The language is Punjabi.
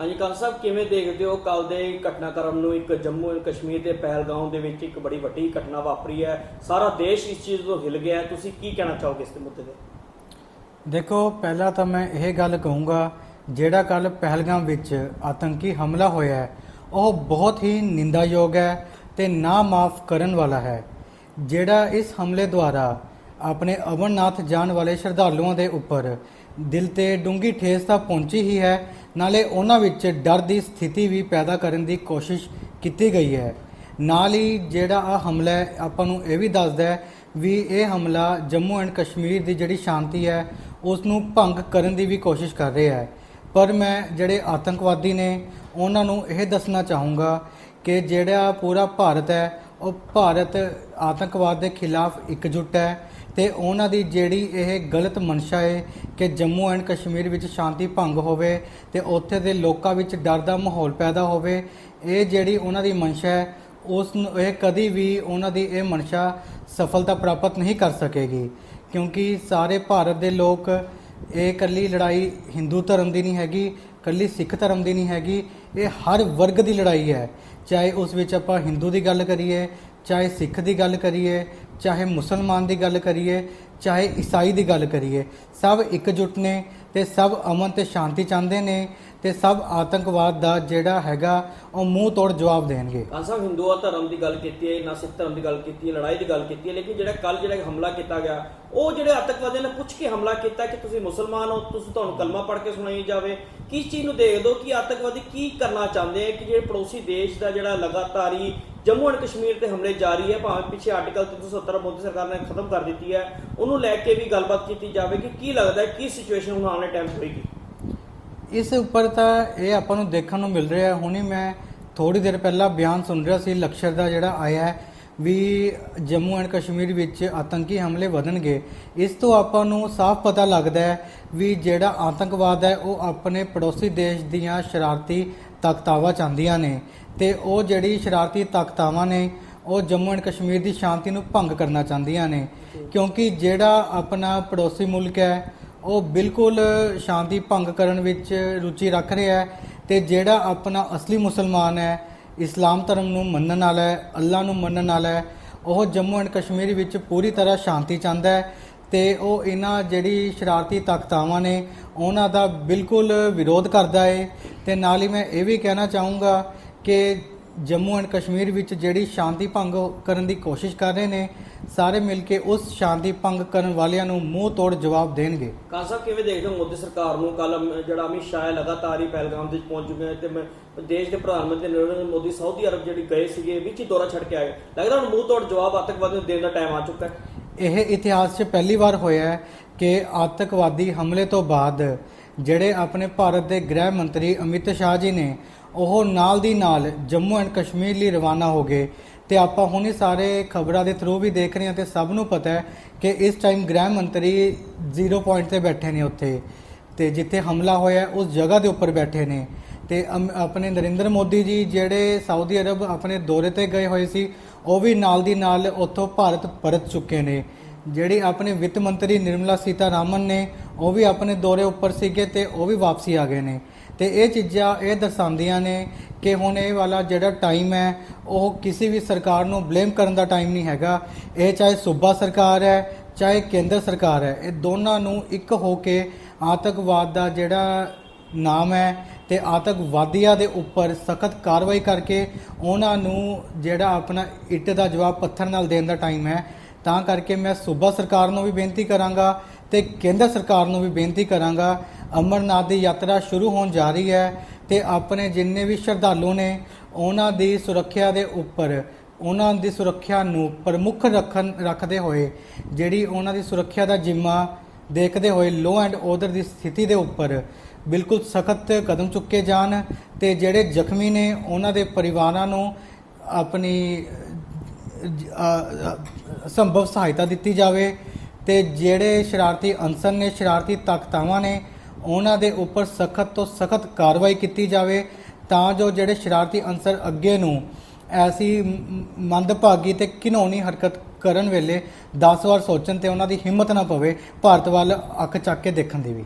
ਹਾਂਜੀ, ਕਾਲ ਸਾਹਿਬ, ਕਿਵੇਂ ਦੇਖਦੇ ਹੋ ਕੱਲ ਦੇ ਘਟਨਾਕ੍ਰਮ ਨੂੰ? ਇੱਕ ਜੰਮੂ ਐਂਡ ਕਸ਼ਮੀਰ ਦੇ ਪਹਿਲਗਾਉਂ ਦੇ ਵਿੱਚ ਇੱਕ ਬੜੀ ਵੱਡੀ ਘਟਨਾ ਵਾਪਰੀ ਹੈ। ਸਾਰਾ ਦੇਸ਼ ਇਸ ਚੀਜ਼ ਤੋਂ ਹਿਲ ਗਿਆ ਤੁਸੀਂ ਕੀ ਕਹਿਣਾ ਚਾਹੋਗੇ ਇਸ ਦੇ ਮੁੱਦੇ ਤੇ? ਦੇਖੋ, ਪਹਿਲਾਂ ਤਾਂ ਮੈਂ ਇਹ ਗੱਲ ਕਹੂੰਗਾ, ਜਿਹੜਾ ਕੱਲ ਪਹਿਲਗਾਮ ਵਿੱਚ ਆਤੰਕੀ ਹਮਲਾ ਹੋਇਆ ਹੈ, ਉਹ ਬਹੁਤ ਹੀ ਨਿੰਦਾਯੋਗ ਹੈ ਤੇ ਨਾ ਮਾਫ ਕਰਨ ਵਾਲਾ ਹੈ। ਜਿਹੜਾ ਇਸ ਹਮਲੇ ਦੁਆਰਾ ਆਪਣੇ ਅਮਰਨਾਥ ਜਾਣ ਵਾਲੇ ਸ਼ਰਧਾਲੂਆਂ ਦੇ ਉੱਪਰ ਦਿਲ ਤੇ ਡੂੰਗੀ ਠੇਸ ਤਾਂ ਪਹੁੰਚੀ ਹੀ ਹੈ। ਨਾਲੇ ਉਹਨਾਂ ਵਿੱਚ ਡਰ ਦੀ ਸਥਿਤੀ ਵੀ ਪੈਦਾ ਕਰਨ ਦੀ ਕੋਸ਼ਿਸ਼ ਕੀਤੀ ਗਈ ਹੈ। ਨਾਲ ਹੀ ਜਿਹੜਾ ਆ ਹਮਲਾ ਆਪਾਂ ਨੂੰ ਇਹ ਵੀ ਦੱਸਦਾ ਹੈ ਵੀ ਇਹ ਹਮਲਾ ਜੰਮੂ ਐਂਡ ਕਸ਼ਮੀਰ ਦੀ ਜਿਹੜੀ ਸ਼ਾਂਤੀ ਹੈ, ਉਸ ਨੂੰ ਭੰਗ ਕਰਨ ਦੀ ਵੀ ਕੋਸ਼ਿਸ਼ ਕਰ ਰਿਹਾ ਹੈ। ਪਰ ਮੈਂ ਜਿਹੜੇ ਆਤੰਕਵਾਦੀ ਨੇ, ਉਹਨਾਂ ਨੂੰ ਇਹ ਦੱਸਣਾ ਚਾਹੂੰਗਾ ਕਿ ਜਿਹੜਾ ਪੂਰਾ ਭਾਰਤ ਹੈ, ਉਹ ਭਾਰਤ ਆਤੰਕਵਾਦ ਦੇ ਖਿਲਾਫ ਇਕਜੁੱਟ ਹੈ। ਤੇ ਉਹਨਾਂ ਦੀ ਜਿਹੜੀ ਇਹ ਗਲਤ ਮਨਸ਼ਾ ਹੈ ਕਿ ਜੰਮੂ ਐਂਡ ਕਸ਼ਮੀਰ ਵਿੱਚ ਸ਼ਾਂਤੀ ਭੰਗ ਹੋਵੇ ਤੇ ਉੱਥੇ ਦੇ ਲੋਕਾਂ ਵਿੱਚ ਡਰ ਦਾ ਮਾਹੌਲ ਪੈਦਾ ਹੋਵੇ, ਇਹ ਜਿਹੜੀ ਉਹਨਾਂ ਦੀ ਮਨਸ਼ਾ ਹੈ ਉਸ ਨੂੰ ਇਹ ਕਦੀ ਵੀ ਉਹਨਾਂ ਦੀ ਇਹ ਮਨਸ਼ਾ ਸਫਲਤਾ ਪ੍ਰਾਪਤ ਨਹੀਂ ਕਰ ਸਕੇਗੀ। ਕਿਉਂਕਿ ਸਾਰੇ ਭਾਰਤ ਦੇ ਲੋਕ, ਇਹ ਇਕੱਲੀ ਲੜਾਈ ਹਿੰਦੂ ਧਰਮ ਦੀ ਨਹੀਂ ਹੈਗੀ, ਇਕੱਲੀ ਸਿੱਖ ਧਰਮ ਦੀ ਨਹੀਂ ਹੈਗੀ, ਇਹ ਹਰ ਵਰਗ ਦੀ ਲੜਾਈ ਹੈ। ਚਾਹੇ ਉਸ ਵਿੱਚ ਆਪਾਂ ਹਿੰਦੂ ਦੀ ਗੱਲ ਕਰੀਏ ਚਾਹੇ ਸਿੱਖ ਦੀ ਗੱਲ ਕਰੀਏ, ਚਾਹੇ ਮੁਸਲਮਾਨ ਦੀ ਗੱਲ ਕਰੀਏ, ਚਾਹੇ ਈਸਾਈ ਦੀ ਗੱਲ ਕਰੀਏ, ਸਭ ਇਕਜੁੱਟ ਨੇ ਤੇ ਸਭ ਅਮਨ ਤੇ ਸ਼ਾਂਤੀ ਚਾਹੁੰਦੇ ਨੇ ਤੇ ਸਭ ਆਤੰਕਵਾਦ ਦਾ ਜਿਹੜਾ ਹੈਗਾ, ਉਹ ਮੂੰਹ ਤੋੜ ਜਵਾਬ ਦੇਣਗੇ। ਕਾਲ ਸਾਹਿਬ ਹਿੰਦੂਆ ਧਰਮ ਦੀ ਗੱਲ ਕੀਤੀ ਹੈ, ਨਾ ਸਿੱਖ ਧਰਮ ਦੀ ਗੱਲ ਕੀਤੀ ਹੈ, ਲੜਾਈ ਦੀ ਗੱਲ ਕੀਤੀ ਹੈ, ਲੇਕਿਨ ਜਿਹੜਾ ਕੱਲ ਜਿਹੜਾ ਹਮਲਾ ਕੀਤਾ ਗਿਆ, ਉਹ ਜਿਹੜੇ ਆਤੰਕਵਾਦੀਆਂ ਨੇ ਪੁੱਛ ਕੇ ਹਮਲਾ ਕੀਤਾ ਕਿ ਤੁਸੀਂ ਮੁਸਲਮਾਨ ਹੋ, ਤੁਸੀਂ ਤੁਹਾਨੂੰ ਕਲਮਾ ਪੜ੍ਹ ਕੇ ਸੁਣਾਈ ਜਾਵੇ, ਕਿਸ ਚੀਜ਼ ਨੂੰ ਦੇਖਦੇ ਹੋ ਕਿ ਆਤੰਕਵਾਦੀ ਕੀ ਕਰਨਾ ਚਾਹੁੰਦੇ ਆ ਕਿ ਜਿਹੜੇ ਪੜੋਸੀ ਦੇਸ਼ ਦਾ ਜਿਹੜਾ ਲਗਾਤਾਰੀ ਜੰਮੂ ਐਂਡ ਕਸ਼ਮੀਰ ਤੇ ਹਮਲੇ ਜਾਰੀ ਹੈ। ਭਾਵੇਂ ਪਿੱਛੇ ਆਰਟੀਕਲ 370 ਮੋਦੀ ਸਰਕਾਰ ਨੇ ਖਤਮ ਕਰ ਦਿੱਤੀ ਹੈ। ਉਹਨੂੰ ਲੈ ਕੇ ਵੀ ਗੱਲਬਾਤ ਕੀਤੀ ਜਾਵੇ ਕਿ ਕੀ ਲੱਗਦਾ ਹੈ, ਕੀ ਸਿਚੁਏਸ਼ਨ ਹੁਣ ਆਉਣ ਵਾਲੇ ਟਾਈਮ ਹੋਏਗੀ। ਇਸ ਉੱਪਰ ਤਾਂ ਇਹ ਆਪਾਂ ਨੂੰ ਦੇਖਣ ਨੂੰ ਮਿਲ ਰਿਹਾ ਹੈ। ਹੁਣੀ ਮੈਂ ਥੋੜੀ ਦੇਰ ਪਹਿਲਾਂ ਬਿਆਨ ਸੁਣ ਰਿਹਾ ਸੀ, ਲਕਸ਼ਰ ਦਾ ਜਿਹੜਾ ਆਇਆ ਹੈ ਵੀ ਜੰਮੂ ਐਂਡ ਕਸ਼ਮੀਰ ਵਿੱਚ ਆਤੰਕੀ ਹਮਲੇ ਵਧਣਗੇ। ਇਸ ਤੋਂ ਆਪਾਂ ਨੂੰ ਸਾਫ਼ ਪਤਾ ਲੱਗਦਾ ਹੈ ਵੀ ਜਿਹੜਾ ਆਤੰਕਵਾਦ ਹੈ, ਉਹ ਆਪਣੇ ਪੜੋਸੀ ਦੇਸ਼ ਦੀਆਂ ਸ਼ਰਾਰਤੀ ਤਾਕਤਾਵਾਂ ਚਾਹੁੰਦੀਆਂ ਨੇ ਤੇ ਉਹ ਜਿਹੜੀ ਸ਼ਰਾਰਤੀ ਤਾਕਤਾਵਾਂ ਨੇ, ਉਹ ਜੰਮੂ ਐਂਡ ਕਸ਼ਮੀਰ ਦੀ ਸ਼ਾਂਤੀ ਨੂੰ ਭੰਗ ਕਰਨਾ ਚਾਹੁੰਦੀਆਂ ਨੇ। ਕਿਉਂਕਿ ਜਿਹੜਾ ਆਪਣਾ ਪੜੋਸੀ ਮੁਲਕ ਹੈ, ਉਹ ਬਿਲਕੁਲ ਸ਼ਾਂਤੀ ਭੰਗ ਕਰਨ ਵਿੱਚ ਰੁਚੀ ਰੱਖ ਰਿਹਾ ਹੈ ਤੇ ਜਿਹੜਾ ਆਪਣਾ ਅਸਲੀ ਮੁਸਲਮਾਨ ਹੈ, ਇਸਲਾਮ ਧਰਮ ਨੂੰ ਮੰਨਣ ਵਾਲਾ ਹੈ ਅੱਲਾ ਨੂੰ ਮੰਨਣ ਵਾਲਾ ਹੈ, ਉਹ ਜੰਮੂ ਐਂਡ ਕਸ਼ਮੀਰ ਵਿੱਚ ਪੂਰੀ ਤਰ੍ਹਾਂ ਸ਼ਾਂਤੀ ਚਾਹੁੰਦਾ ਹੈ ਤੇ ਉਹ ਇਹਨਾਂ ਜਿਹੜੀ ਸ਼ਰਾਰਤੀ ਤਾਕਤਾਵਾਂ ਨੇ ਉਹਨਾਂ ਦਾ ਬਿਲਕੁਲ ਵਿਰੋਧ ਕਰਦਾ ਹੈ ਤੇ ਨਾਲ ਹੀ ਮੈਂ ਇਹ ਵੀ ਕਹਿਣਾ ਚਾਹੂੰਗਾ ਕਿ ਜੰਮੂ ਐਂਡ ਕਸ਼ਮੀਰ ਵਿੱਚ ਜਿਹੜੀ ਸ਼ਾਂਤੀ ਭੰਗ ਕਰਨ ਦੀ ਕੋਸ਼ਿਸ਼ ਕਰ ਰਹੇ ਨੇ, ਸਾਰੇ ਮਿਲ ਕੇ ਉਸ ਸ਼ਾਂਤੀ ਭੰਗ ਕਰਨ ਵਾਲਿਆਂ ਨੂੰ ਮੂੰਹ ਤੋੜ ਜਵਾਬ ਦੇਣਗੇ। ਕਾਂ ਕਿਵੇਂ ਦੇਖਦੇ ਹੋ ਮੋਦੀ ਸਰਕਾਰ ਨੂੰ? ਕੱਲ ਜਿਹੜਾ ਅਮਿਤ ਸ਼ਾਹ ਹੈ, ਲਗਾਤਾਰ ਹੀ ਪਹਿਲਗਾਮ ਦੇ ਵਿੱਚ ਪਹੁੰਚ ਚੁੱਕੇ ਨੇ ਤੇ ਮੈਂ ਦੇਸ਼ ਦੇ ਪ੍ਰਧਾਨ ਮੰਤਰੀ ਨਰਿੰਦਰ ਮੋਦੀ, ਸਾਊਦੀ ਅਰਬ ਜਿਹੜੀ ਗਏ ਸੀਗੇ, ਵਿੱਚ ਹੀ ਦੌਰਾ ਛੱਡ ਕੇ ਆਏ। ਲੱਗਦਾ ਹੁਣ ਮੂੰਹ ਤੋੜ ਜਵਾਬ ਆਤੰਕਵਾਦ ਨੂੰ ਦੇਣ ਦਾ ਟਾਈਮ ਆ ਚੁੱਕਾ ਹੈ। ਇਹ ਇਤਿਹਾਸ 'ਚ ਪਹਿਲੀ ਵਾਰ ਹੋਇਆ ਹੈ ਕਿ ਆਤੰਕਵਾਦੀ ਹਮਲੇ ਤੋਂ ਬਾਅਦ ਜਿਹੜੇ ਆਪਣੇ ਭਾਰਤ ਦੇ ਗ੍ਰਹਿ ਮੰਤਰੀ ਅਮਿਤ ਸ਼ਾਹ ਜੀ ਨੇ, ਉਹ ਨਾਲ ਦੀ ਨਾਲ ਜੰਮੂ ਐਂਡ ਕਸ਼ਮੀਰ ਲਈ ਰਵਾਨਾ ਹੋ ਗਏ। ਤੇ ਆਪਾਂ ਹੁਣ ਹੁਣੇ ਸਾਰੇ ਖਬਰਾਂ ਦੇ ਥਰੂ ਵੀ ਦੇਖ ਰਹੇ ਹਾਂ ਤੇ ਸਭ ਨੂੰ ਪਤਾ ਹੈ ਕਿ ਇਸ ਟਾਈਮ ਗ੍ਰਹਿ ਮੰਤਰੀ ਜ਼ੀਰੋ ਪੁਆਇੰਟ ਤੇ ਬੈਠੇ ਨੇ ਉੱਥੇ। ਤੇ ਜਿੱਥੇ ਹਮਲਾ ਹੋਇਆ ਉਸ ਜਗ੍ਹਾ ਦੇ ਉੱਪਰ ਬੈਠੇ ਨੇ। ਤੇ ਅਮ- ਆਪਣੇ ਨਰਿੰਦਰ ਮੋਦੀ ਜੀ ਜਿਹੜੇ ਸਾਊਦੀ ਅਰਬ ਆਪਣੇ ਦੌਰੇ ਤੇ ਗਏ ਹੋਏ ਸੀ, ਉਹ ਵੀ ਨਾਲ ਦੀ ਨਾਲ ਉੱਥੋਂ ਭਾਰਤ ਪਰਤ ਚੁੱਕੇ ਨੇ। ਜਿਹੜੀ ਆਪਣੇ ਵਿੱਤ ਮੰਤਰੀ ਨਿਰਮਲਾ ਸੀਤਾਰਾਮਨ ਨੇ, ਉਹ ਵੀ ਆਪਣੇ ਦੌਰੇ ਉੱਪਰ ਸੀਗੇ ਤੇ ਉਹ ਵੀ ਵਾਪਸੀ ਆ ਗਏ ਨੇ। ਤੇ ਇਹ ਚੀਜ਼ਾਂ ਇਹ ਦਰਸਾਉਂਦੀਆਂ ਨੇ ਕਿ ਹੁਣ ਇਹ ਵਾਲਾ ਜਿਹੜਾ ਟਾਈਮ ਹੈ, ਉਹ ਕਿਸੇ ਵੀ ਸਰਕਾਰ ਨੂੰ ਬਲੇਮ ਕਰਨ ਦਾ ਟਾਈਮ ਨਹੀਂ ਹੈਗਾ। ਇਹ ਚਾਹੇ ਸੂਬਾ ਸਰਕਾਰ ਹੈ, ਚਾਹੇ ਕੇਂਦਰ ਸਰਕਾਰ ਹੈ, ਇਹ ਦੋਨਾਂ ਨੂੰ ਇੱਕ ਹੋ ਕੇ ਆਤੰਕਵਾਦ ਦਾ ਜਿਹੜਾ ਨਾਮ ਹੈ ਤੇ ਆਤੰਕਵਾਦੀਆਂ ਦੇ ਉੱਪਰ ਸਖਤ ਕਾਰਵਾਈ ਕਰਕੇ ਉਹਨਾਂ ਨੂੰ ਜਿਹੜਾ ਆਪਣਾ ਇੱਟ ਦਾ ਜਵਾਬ ਪੱਥਰ ਨਾਲ ਦੇਣ ਦਾ ਟਾਈਮ ਹੈ। ਤਾਂ ਕਰਕੇ ਮੈਂ ਸੂਬਾ ਸਰਕਾਰ ਨੂੰ ਵੀ ਬੇਨਤੀ ਕਰਾਂਗਾ ਤੇ ਕੇਂਦਰ ਸਰਕਾਰ ਨੂੰ ਵੀ ਬੇਨਤੀ ਕਰਾਂਗਾ, ਅਮਰਨਾਥ ਦੀ ਯਾਤਰਾ ਸ਼ੁਰੂ ਹੋਣ ਜਾ ਰਹੀ ਹੈ ਤੇ ਆਪਣੇ ਜਿੰਨੇ ਵੀ ਸ਼ਰਧਾਲੂ ਨੇ ਉਹਨਾਂ ਦੀ ਸੁਰੱਖਿਆ ਦੇ ਉੱਪਰ, ਉਹਨਾਂ ਦੀ ਸੁਰੱਖਿਆ ਨੂੰ ਪ੍ਰਮੁੱਖ ਰੱਖਣ, ਰੱਖਦੇ ਹੋਏ, ਜਿਹੜੀ ਉਹਨਾਂ ਦੀ ਸੁਰੱਖਿਆ ਦਾ ਜ਼ਿੰਮਾ ਦੇਖਦੇ ਹੋਏ ਲੋ ਐਂਡ ਆਰਡਰ ਦੀ ਸਥਿਤੀ ਦੇ ਉੱਪਰ ਬਿਲਕੁਲ ਸਖਤ ਕਦਮ ਚੁੱਕੇ ਜਾਣ ਤੇ ਜਿਹੜੇ ਜ਼ਖਮੀ ਨੇ ਉਹਨਾਂ ਦੇ ਪਰਿਵਾਰਾਂ ਨੂੰ ਆਪਣੀ ਸੰਭਵ ਸਹਾਇਤਾ ਦਿੱਤੀ ਜਾਵੇ ਤੇ ਜਿਹੜੇ ਸ਼ਰਾਰਤੀ ਅਨਸਰ ਨੇ, ਸ਼ਰਾਰਤੀ ਤਾਕਤਾਵਾਂ ਨੇ, ਉਹਨਾਂ ਦੇ ਉੱਪਰ ਸਖਤ ਤੋਂ ਸਖਤ ਕਾਰਵਾਈ ਕੀਤੀ ਜਾਵੇ ਤਾਂ ਜੋ ਜਿਹੜੇ ਸ਼ਰਾਰਤੀ ਅਨਸਰ ਅੱਗੇ ਨੂੰ ਐਸੀ ਮੰਦਭਾਗੀ ਤੇ ਘਿਨੌਣੀ ਹਰਕਤ ਕਰਨ ਵੇਲੇ 10 ਵਾਰ ਸੋਚਣ ਤੇ ਉਹਨਾਂ ਦੀ ਹਿੰਮਤ ਨਾ ਪਵੇ, ਭਾਰਤ ਵੱਲ ਅੱਖ ਚੱਕ ਕੇ ਦੇਖਣ ਦੀ ਵੀ।